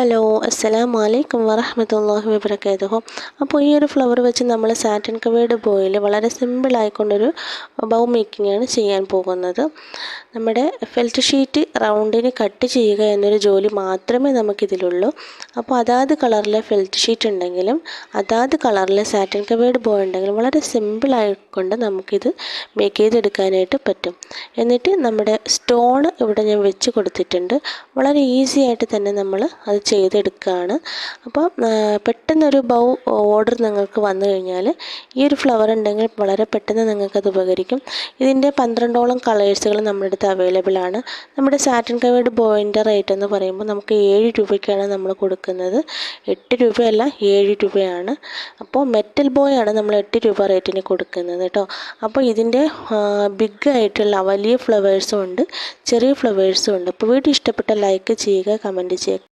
Hello അസ്സലാം വലൈക്കും വറഹമത്തല്ലാഹി വബർക്കാത്തുഹു അപ്പോൾ ഈ ഒരു ഫ്ലവർ വെച്ച് നമ്മൾ സാറ്റൻ കവേഡ് ബോയിൽ വളരെ സിമ്പിളായിക്കൊണ്ടൊരു ബൗ മേക്കിംഗ് ആണ് ചെയ്യാൻ പോകുന്നത്. നമ്മുടെ ഫെൽറ്റ് ഷീറ്റ് റൗണ്ടിന് കട്ട് ചെയ്യുക എന്നൊരു ജോലി മാത്രമേ നമുക്കിതിലുള്ളൂ. അപ്പോൾ അതാത് കളറിലെ ഫെൽറ്റ് ഷീറ്റ് ഉണ്ടെങ്കിലും അതാത് കളറിലെ സാറ്റിൻ കവേഡ് ബോ ഉണ്ടെങ്കിലും വളരെ സിമ്പിളായിക്കൊണ്ട് നമുക്കിത് മേക്ക് ചെയ്തെടുക്കാനായിട്ട് പറ്റും. എന്നിട്ട് നമ്മുടെ സ്റ്റോൺ ഇവിടെ ഞാൻ വെച്ച് കൊടുത്തിട്ടുണ്ട്. വളരെ ഈസി ആയിട്ട് തന്നെ നമ്മൾ അത് ചെയ്തെടുക്കുകയാണ് അപ്പോൾ പെട്ടെന്നൊരു ബൗ ഓർഡർ നിങ്ങൾക്ക് വന്നു കഴിഞ്ഞാൽ ഈ ഒരു ഫ്ലവർ ഉണ്ടെങ്കിൽ വളരെ പെട്ടെന്ന് നിങ്ങൾക്കത് ഉപകരിക്കും. ഇതിന്റെ പന്ത്രണ്ടോളം കളേഴ്സുകൾ നമ്മുടെ അടുത്ത് അവൈലബിൾ ആണ്. നമ്മുടെ സാറ്റിൻ കവേർഡ് ബോയിന്റെ റേറ്റ് എന്ന് പറയുമ്പോൾ നമുക്ക് ഏഴ് രൂപയ്ക്കാണ് നമ്മൾ കൊടുക്കുന്നത്. എട്ട് രൂപയല്ല ഏഴ് രൂപയാണ്. അപ്പോൾ മെറ്റൽ ബോയ് ആണ് നമ്മൾ എട്ട് രൂപ റേറ്റിന് കൊടുക്കുന്നത് കേട്ടോ. അപ്പോൾ ഇതിന്റെ ബിഗ് ആയിട്ടുള്ള വലിയ ഫ്ലവേഴ്സും ഉണ്ട് ചെറിയ ഫ്ലവേഴ്സും ഉണ്ട്. അപ്പോൾ വീഡിയോ ഇഷ്ടപ്പെട്ട ലൈക്ക് ചെയ്യുക കമന്റ് ചെയ്യുക.